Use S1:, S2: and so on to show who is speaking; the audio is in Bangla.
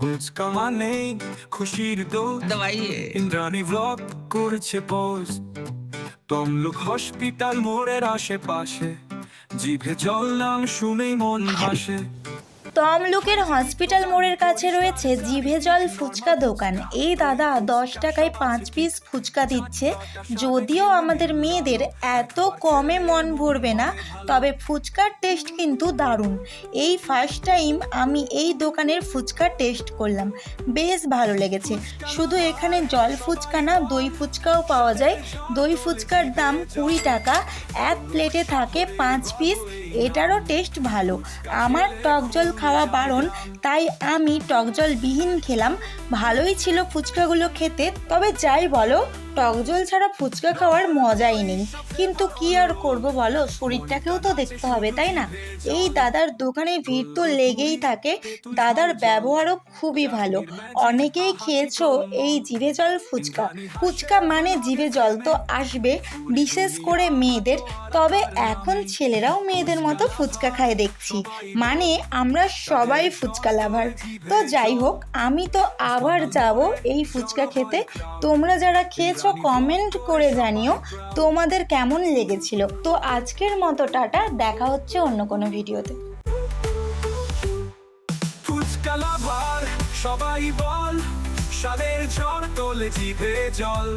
S1: ফুচকা মানে খুশির
S2: দবাইয়ে
S1: ইন্দ্রাণী ব্লক করেছে পোজ তমলুক হসপিটাল মোড়ের আশেপাশে জিভে জল নাম শুনেই মন ভাসে
S3: তমলুকের হসপিটাল মোড়ের কাছে রয়েছে জিভে জল ফুচকা দোকান। এই দাদা দশ টাকায় পাঁচ পিস ফুচকা দিচ্ছে। যদিও আমাদের মেয়েদের এত কমে মন ভরবে না, তবে ফুচকার টেস্ট কিন্তু দারুণ। এই ফার্স্ট টাইম আমি এই দোকানের ফুচকার টেস্ট করলাম। বেশ ভালো লেগেছে। শুধু এখানে জল ফুচকা না, দই ফুচকাও পাওয়া যায়। দই ফুচকার দাম কুড়ি টাকা। এক প্লেটে থাকে পাঁচ পিস এটারও টেস্ট ভালো। আমার টক জল খাওয়া বারণ, তাই আমি টক জল বিহীন খেলাম। ভালোই ছিল ফুচকাগুলো খেতে, তবে যাই বলো টক জল ছাড়া ফুচকা খাওয়ার মজাই নেই। কিন্তু কি আর করব বলো, শরীরটাকেও তো দেখতে হবে, তাই না? এই দাদার দোকানে ভিড় তো লেগেই থাকে, দাদার ব্যবহারও খুবই ভালো। অনেকেই খেয়েছো এই জিভে জল ফুচকা। ফুচকা মানে জিভে জল তো আসবে, বিশেষ করে মেয়েদের। তবে এখন ছেলেরাও মেয়েদের মতো ফুচকা খায় দেখছি। মানে আমরা সবাই ফুচকা লাভার। তো যাই হোক, আমি তো আবার যাব এই ফুচকা খেতে। তোমরা যারা খেয়েছো কমেন্ট করে জানিও তোমাদের কেমন লেগেছিল। তো আজকের মতো টাটা, দেখা হচ্ছে অন্য কোনো ভিডিওতে।
S1: ফুচকা লাভার, সবাই বল স্বাদের ঝড় তোলে জিভে জল।